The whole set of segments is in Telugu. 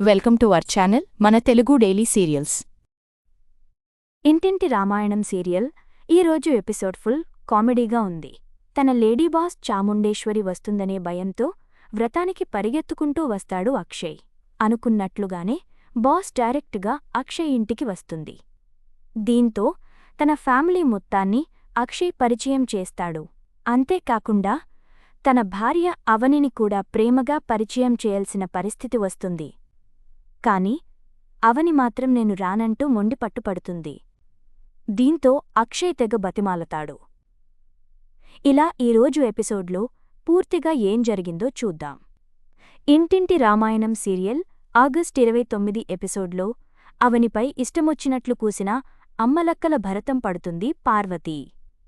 వెల్కమ్ టు అవర్ ఛానల్ మన Telugu daily serials. Intinti Ramayanam serial ఈరోజు ఎపిసోడ్ ఫుల్ కామెడీగా ఉంది. తన లేడీ బాస్ చాముండేశ్వరి వస్తుందనే భయంతో వ్రతానికి పరిగెత్తుకుంటూ వస్తాడు అక్షయ్. అనుకున్నట్లుగానే బాస్ డైరెక్ట్గా అక్షయ్ ఇంటికి వస్తుంది. దీంతో తన ఫ్యామిలీ మొత్తాన్ని అక్షయ్ పరిచయం చేస్తాడు. అంతేకాకుండా తన భార్య అవనిని కూడా ప్రేమగా పరిచయం చేయాల్సిన పరిస్థితి వస్తుంది. కాని అవని మాత్రం నేను రానంటూ మొండి పట్టుపడుతుంది. దీంతో అక్షయ్ తెగ బతిమాలతాడు. ఇలా ఈరోజు ఎపిసోడ్లో పూర్తిగా ఏం జరిగిందో చూద్దాం. ఇంటింటి రామాయణం సీరియల్ ఆగస్ట్ ఇరవై తొమ్మిది ఎపిసోడ్లో అవనిపై ఇష్టమొచ్చినట్లు కూసిన అమ్మలక్కల భరతం పడుతుంది పార్వతి.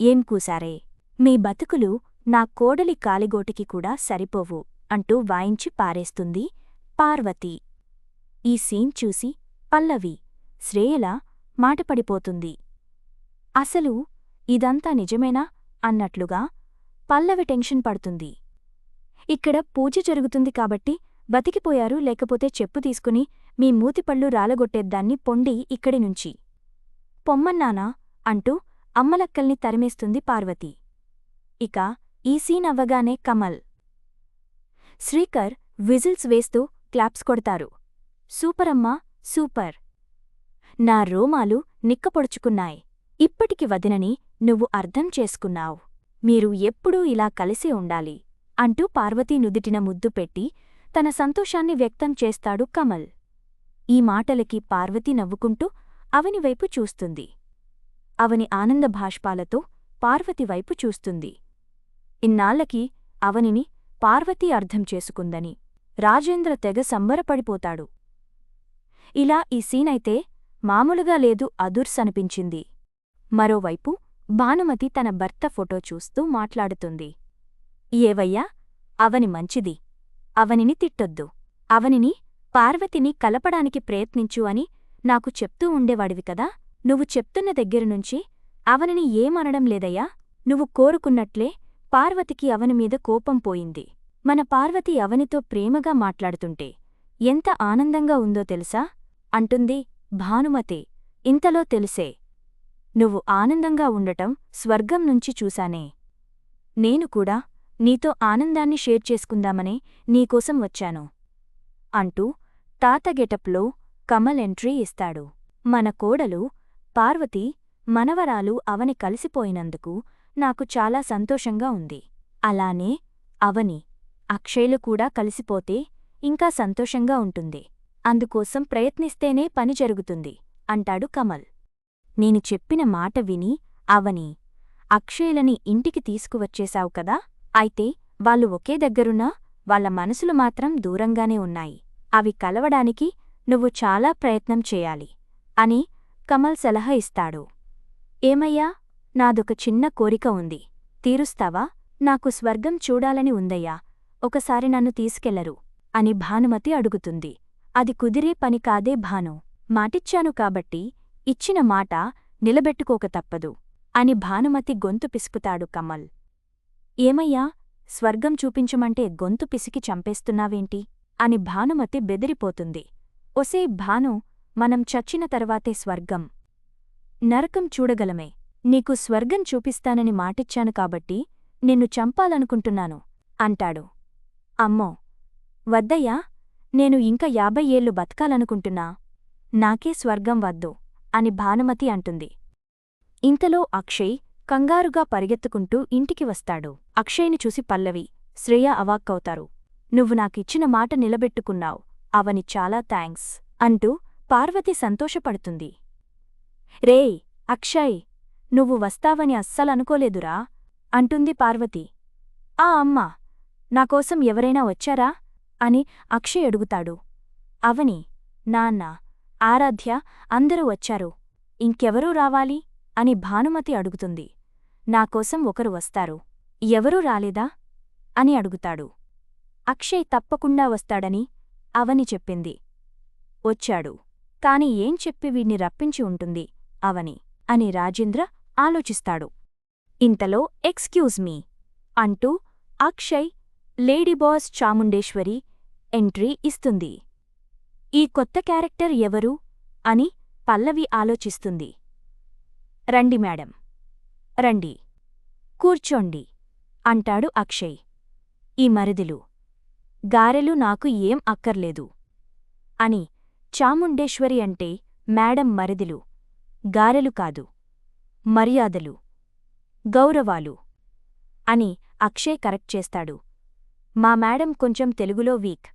ఏం కూసారే మీ బతుకులు నా కోడలి కాలిగోటికి కూడా సరిపోవు అంటూ వాయించి పారేస్తుంది పార్వతి. ఈ సీన్ చూసి పల్లవి శ్రేయల మాటపడిపోతుంది. అసలు ఇదంతా నిజమేనా అన్నట్లుగా పల్లవి టెన్షన్ పడుతుంది. ఇక్కడ పూజ జరుగుతుంది కాబట్టి బతికిపోయారు లేకపోతే చెప్పు తీసుకుని మీ మూతిపళ్ళు రాలగొట్టేద్దాన్ని పొండి ఇక్కడి నుంచి. పొమ్మన్నానా అంటూ అమ్మలక్కల్ని తరిమేస్తుంది పార్వతి. ఇక ఈ సీన్ అవ్వగానే కమల్. శ్రీకర్ విజిల్స్ వేస్తూ క్లాప్స్ కొడతారు. సూపరమ్మా సూపర్. నా రోమాలు నిక్కపొడుచుకున్నాయి. ఇప్పటికి వదినని నువ్వు అర్థం చేసుకున్నావు. మీరు ఎప్పుడూ ఇలా కలిసే ఉండాలి అంటూ పార్వతీ నుదిటిన ముద్దు పెట్టి తన సంతోషాన్ని వ్యక్తం చేస్తాడు కమల్. ఈ మాటలకి పార్వతి నవ్వుకుంటూ అవనివైపు చూస్తుంది. అవని ఆనంద భాష్పాలతో పార్వతి వైపు చూస్తుంది. ఇన్నాళ్ళకి అవనిని పార్వతీ అర్థం చేసుకుందని రాజేంద్ర తెగ సంబరపడిపోతాడు. ఇలా ఈ సీనైతే మామూలుగా లేదు అదుర్స్ అనిపించింది. మరోవైపు భానుమతి తన భర్త ఫోటో చూస్తూ మాట్లాడుతుంది. ఏవయ్యా అవని మంచిది. అవనిని తిట్టొద్దు. అవనిని పార్వతిని కలపడానికి ప్రయత్నించు అని నాకు చెప్తూ ఉండేవాడివి కదా. నువ్వు చెప్తున్న దగ్గరనుంచి అవనిని ఏమనడం లేదయ్యా. నువ్వు కోరుకున్నట్లే పార్వతికి అవని మీద కోపం పోయింది. మన పార్వతి అవనితో ప్రేమగా మాట్లాడుతుంటే ఎంత ఆనందంగా ఉందో తెలుసా? అంటుంది భానుమతే. ఇంతలో తెలిసే. నువ్వు ఆనందంగా ఉండటం స్వర్గం నుంచి చూశానే. నేను కూడా నీతో ఆనందాన్ని షేర్ చేసుకుందామనే నీకోసం వచ్చాను. అంటూ తాత గెటప్లో కమల్ ఎంట్రీ ఇస్తాడు. మన కోడలు పార్వతి మనవరాలు అవని కలిసిపోయినందుకు నాకు చాలా సంతోషంగా ఉంది. అలానే అవని అక్షయ్లు కూడా కలిసిపోతే ఇంకా సంతోషంగా ఉంటుంది. అందుకోసం ప్రయత్నిస్తేనే పని జరుగుతుంది అంటాడు కమల్. నేను చెప్పిన మాట విని అవని అక్షయలని ఇంటికి తీసుకువచ్చేశావు కదా అయితే వాళ్ళు ఒకే దగ్గరున్నా వాళ్ళ మనసులు మాత్రం దూరంగానే ఉన్నాయి. అవి కలవడానికి నువ్వు చాలా ప్రయత్నం చేయాలి అని కమల్ సలహా ఇస్తాడు. ఏమయ్యా నాదొక చిన్న కోరిక ఉంది. తీరుస్తావా? నాకు స్వర్గం చూడాలని ఉందయ్యా ఒకసారి నన్ను తీసుకెళ్ళరు అని భానుమతి అడుగుతుంది. అది కుదిరే పని కాదే భాను. మాటిచ్చాను కాబట్టి ఇచ్చిన మాట నిలబెట్టుకోక తప్పదు అని భానుమతి గొంతు పిసుకుతాడు కమల్. ఏమయ్యా? స్వర్గం చూపించమంటే గొంతు పిసికి చంపేస్తున్నావేంటి? అని భానుమతి బెదిరిపోతుంది. ఒసే భాను మనం చచ్చిన తర్వాతే స్వర్గం. నరకం చూడగలమే. నీకు స్వర్గం చూపిస్తానని మాటిచ్చాను కాబట్టి నిన్ను చంపాలనుకుంటున్నాను అంటాడు. అమ్మో! వద్దయ్యా! నేను ఇంకా యాభై ఏళ్ళు బతకాలనుకుంటున్నా. నాకే స్వర్గం వద్దు అని భానుమతి అంటుంది. ఇంతలో అక్షయ్ కంగారుగా పరిగెత్తుకుంటూ ఇంటికి వస్తాడు. అక్షయ్ని చూసి పల్లవి శ్రేయ అవాక్కవుతారు. నువ్వు నాకిచ్చిన మాట నిలబెట్టుకున్నావు అవని చాలా థ్యాంక్స్ అంటూ పార్వతి సంతోషపడుతుంది. రేయ్ అక్షయ్ నువ్వు వస్తావని అస్సలనుకోలేదురా అంటుంది పార్వతి. ఆ అమ్మా నాకోసం ఎవరైనా వచ్చారా? అని అక్షయ్ అడుగుతాడు. అవని నాన్న ఆరాధ్య అందరూ వచ్చారు. ఇంకెవరూ రావాలి? అని భానుమతి అడుగుతుంది. నాకోసం ఒకరు వస్తారు. ఎవరూ రాలేదా? అని అడుగుతాడు. అక్షయ్ తప్పకుండా వస్తాడని అవని చెప్పింది. వచ్చాడు. కాని ఏం చెప్పి వీణ్ణి రప్పించి ఉంటుంది అవని అని రాజేంద్ర ఆలోచిస్తాడు. ఇంతలో ఎక్స్క్యూజ్ మీ అంటూ అక్షయ్ లేడీబాస్ చాముండేశ్వరి ఎంట్రీ ఇస్తుంది. ఈ కొత్త క్యారెక్టర్ ఎవరు? అని పల్లవి ఆలోచిస్తుంది. రండి మేడం. రండి. కూర్చోండి. అంటాడు అక్షయ్. ఈ మరిదిలు. గారెలు నాకు ఏం అక్కర్లేదు. అని చాముండేశ్వరి అంటే మేడం మరిదిలు. గారెలు కాదు. మర్యాదలు. గౌరవాలు. అని అక్షయ్ కరెక్ట్ చేస్తాడు. మా మేడం కొంచెం తెలుగులో వీక్.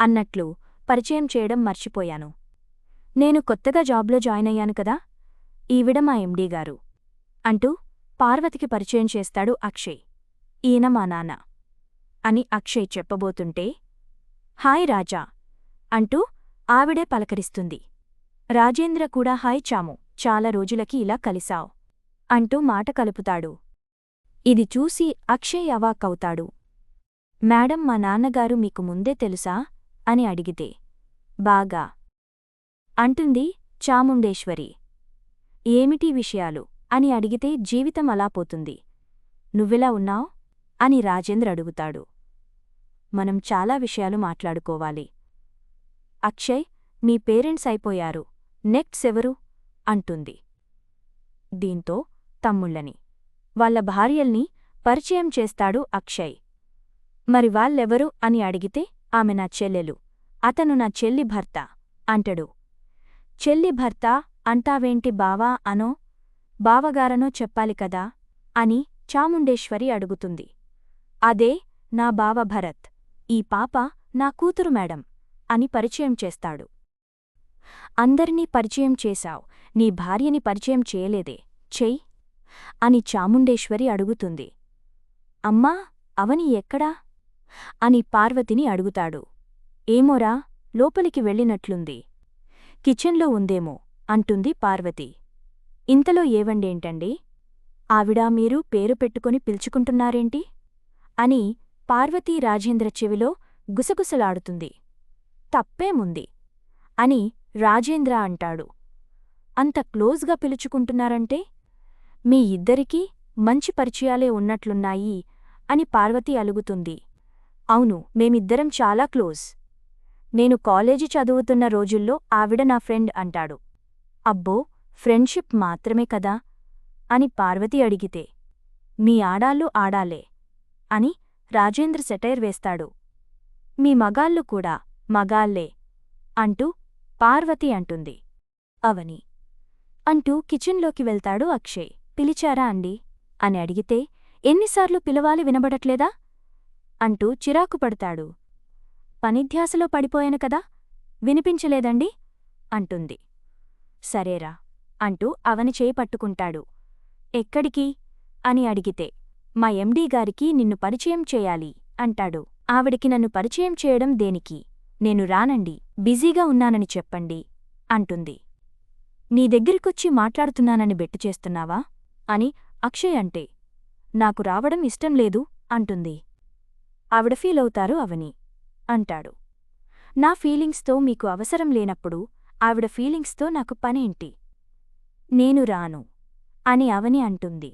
అన్నట్లు పరిచయం చేయడం మర్చిపోయాను. నేను కొత్తగా జాబ్లో జాయిన్ అయ్యాను కదా? ఈవిడ మా ఎండీ గారు. అంటూ పార్వతికి పరిచయం చేస్తాడు అక్షయ్. ఈయన మా నాన్న. అని అక్షయ్ చెప్పబోతుంటే హాయ్ రాజా! అంటూ ఆవిడే పలకరిస్తుంది. రాజేంద్ర కూడా హాయ్ చాము చాలా రోజులకి ఇలా కలిశావ్. అంటూ మాట కలుపుతాడు. ఇది చూసి అక్షయ్ అవాక్కవుతాడు. మేడం మా నాన్నగారు మీకు ముందే తెలుసా? అని అడిగితే బాగా. అంటుంది చాముండేశ్వరి. ఏమిటి విషయాలు? అని అడిగితే జీవితం అలా పోతుంది. నువ్వెలా ఉన్నావ్? అని రాజేంద్ర అడుగుతాడు. మనం చాలా విషయాలు మాట్లాడుకోవాలి. అక్షయ్ మీ పేరెంట్స్ అయిపోయారు. నెక్ట్స్ ఎవరు? అంటుంది. దీంతో తమ్ముళ్ళని. వాళ్ళ భార్యల్ని పరిచయం చేస్తాడు అక్షయ్. మరి వాళ్ళెవరు? అని అడిగితే ఆమె నా చెల్లెలు. అతను నా చెల్లి భర్త అంటడు. చెల్లి భర్త అంటావేంటి బావా అనో బావగారనో చెప్పాలి కదా అని చాముండేశ్వరి అడుగుతుంది. అదే నా బావ భరత్ ఈ పాప నా కూతురు మేడం అని పరిచయం చేస్తాడు. అందరినీ పరిచయం చేశావ్ నీ భార్యని పరిచయం చేయలేదే చెయ్ అని చాముండేశ్వరి అడుగుతుంది. అమ్మా అవని ఎక్కడా? అని పార్వతిని అడుగుతాడు. ఏమోరా లోపలికి వెళ్ళినట్లుంది. కిచెన్లో ఉందేమో అంటుంది పార్వతి. ఇంతలో ఏవండేంటండి? ఆవిడా మీరు పేరు పెట్టుకుని పిలుచుకుంటున్నారేంటి? అని పార్వతీ రాజేంద్ర చెవిలో గుసగుసలాడుతుంది. తప్పేముంది? అని రాజేంద్ర అంటాడు. అంత క్లోజ్గా పిలుచుకుంటున్నారంటే? మీ ఇద్దరికీ మంచి పరిచయాలే ఉన్నట్లున్నాయి అని పార్వతి అలుగుతుంది. అవును మేమిద్దరం చాలా క్లోజ్. నేను కాలేజీ చదువుతున్న రోజుల్లో ఆవిడ నా ఫ్రెండ్ అంటాడు. అబ్బో ఫ్రెండ్షిప్ మాత్రమే కదా? అని పార్వతి అడిగితే. మీ ఆడాళ్ళు ఆడాలే అని రాజేంద్ర సెటైర్ వేస్తాడు. మీ మగాళ్ళు కూడా మగాళ్ళే అంటూ పార్వతి అంటుంది. అవని. అంటూ కిచెన్లోకి వెళ్తాడు అక్షయ్. పిలిచారా అండి? అని అడిగితే ఎన్నిసార్లు పిలవాలి వినబడట్లేదా? అంటూ చిరాకు పడతాడు. పనిధ్యాసలో పడిపోయాను కదా వినిపించలేదండి అంటుంది. సరేరా అంటూ అవని చేయి పట్టుకుంటాడు. ఎక్కడికి? అని అడిగితే. మా ఎండీ గారికి నిన్ను పరిచయం చేయాలి అంటాడు. ఆవిడికి నన్ను పరిచయం చేయడం దేనికి? నేను రానండి బిజీగా ఉన్నానని చెప్పండి అంటుంది. నీ దగ్గరికొచ్చి మాట్లాడుతున్నానని బెట్టు చేస్తున్నావా? అని అక్షయ్ అంటే. నాకు రావడం ఇష్టం లేదు అంటుంది. ఆవిడ ఫీలవుతారు అవని అంటాడు. నా ఫీలింగ్స్తో మీకు అవసరం లేనప్పుడు ఆవిడ ఫీలింగ్స్తో నాకు పనేంటి? నేను రాను అని అవని అంటుంది.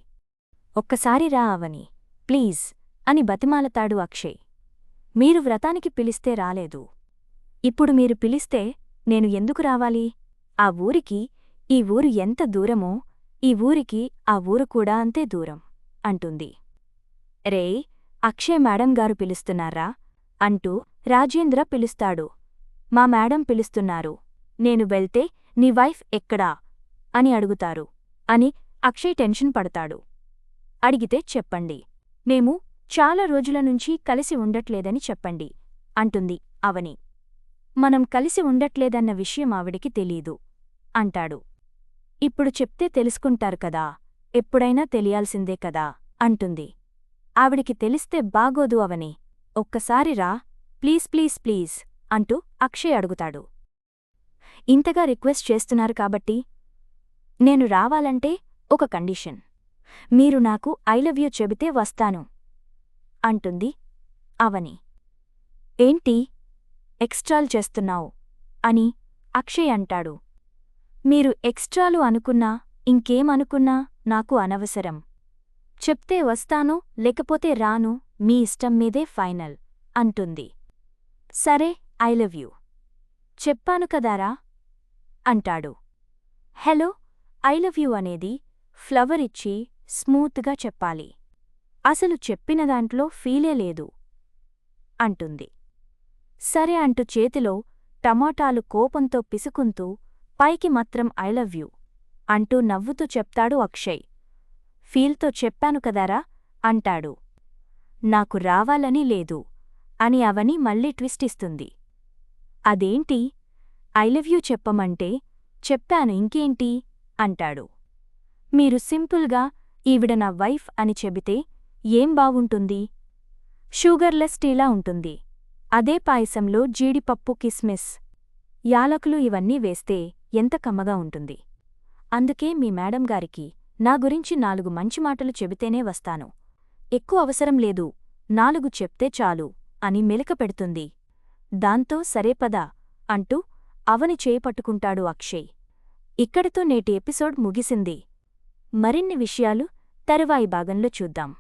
ఒక్కసారి రా అవని ప్లీజ్ అని బతిమాలతాడు అక్షయ్. మీరు వ్రతానికి పిలిస్తే రాలేదు. ఇప్పుడు మీరు పిలిస్తే నేను ఎందుకు రావాలి? ఆ ఊరికి ఈ ఊరు ఎంత దూరమో ఈ ఊరికి ఆ ఊరు కూడా అంతే దూరం అంటుంది. రే అక్షయ్ మేడం గారు పిలుస్తున్నారా? అంటూ రాజేంద్ర పిలుస్తాడు. మా మేడం పిలుస్తున్నారు. నేను వెళ్తే నీ వైఫ్ ఎక్కడా? అని అడుగుతారు. అని అక్షయ్ టెన్షన్ పడతాడు. అడిగితే చెప్పండి. మేము చాలా రోజుల నుంచి కలిసి ఉండట్లేదని చెప్పండి అంటుంది అవని. మనం కలిసి ఉండట్లేదన్న విషయం ఆవిడికి తెలీదు అంటాడు. ఇప్పుడు చెప్తే తెలుసుకుంటారు కదా. ఎప్పుడైనా తెలియాల్సిందే కదా అంటుంది. ఆవిడికి తెలిస్తే బాగోదు అవని. ఒక్కసారి రా. ప్లీజ్ ప్లీజ్ ప్లీజ్ అంటూ అక్షయ్ అడుగుతాడు. ఇంతగా రిక్వెస్ట్ చేస్తున్నారు కాబట్టి నేను రావాలంటే ఒక కండిషన్. మీరు నాకు ఐ లవ్ యూ చెబితే వస్తాను అంటుంది అవని. ఏంటి? ఎక్స్ట్రాలు చేస్తున్నావు అని అక్షయ్ అంటాడు. మీరు ఎక్స్ట్రాలు అనుకున్నా ఇంకేమనుకున్నా నాకు అనవసరం. చెప్తే వస్తాను లేకపోతే రాను మీ ఇష్టం మీదే ఫైనల్ అంటుంది. సరే ఐ లవ్ యూ. చెప్పాను కదారా? అంటాడు. హలో ఐ లవ్ యూ అనేది ఫ్లవర్ ఇచ్చి స్మూత్గా చెప్పాలి. అసలు చెప్పిన దాంట్లో ఫీలే లేదు అంటుంది. సరే అంటూ చేతిలో టమాటాలు కోపంతో పిసుకుంటూ పైకి మాత్రం ఐ లవ్ యూ అంటూ నవ్వుతూ చెప్తాడు అక్షయ్. ఫీల్తో చెప్పాను కదారా? అంటాడు. నాకు రావాలని లేదు. అని అవని మళ్ళీ ట్విస్ట్ ఇస్తుంది అదేంటి? ఐ లవ్ యూ చెప్పమంటే చెప్పాను ఇంకేంటి? అంటాడు. మీరు సింపుల్గా ఈవిడ నా వైఫ్ అని చెబితే ఏం బావుంటుంది? షుగర్లెస్ టీలా ఉంటుంది. అదే పాయసంలో జీడిపప్పు కిస్మిస్ యాలకులు ఇవన్నీ వేస్తే ఎంత కమ్మగా ఉంటుంది. అందుకే మీ మేడం గారికి నా గురించి నాలుగు మంచి మాటలు చెబితేనే వస్తాను. ఎక్కువ అవసరం లేదు నాలుగు చెప్తే చాలు అని మెలిక పెడుతుంది. దాంతో సరే పద అంటూ అవని చేపట్టుకుంటాడు అక్షయ్. ఇక్కడితో నేటి ఎపిసోడ్ ముగిసింది. మరిన్ని విషయాలు తరువాయి భాగంలో చూద్దాం.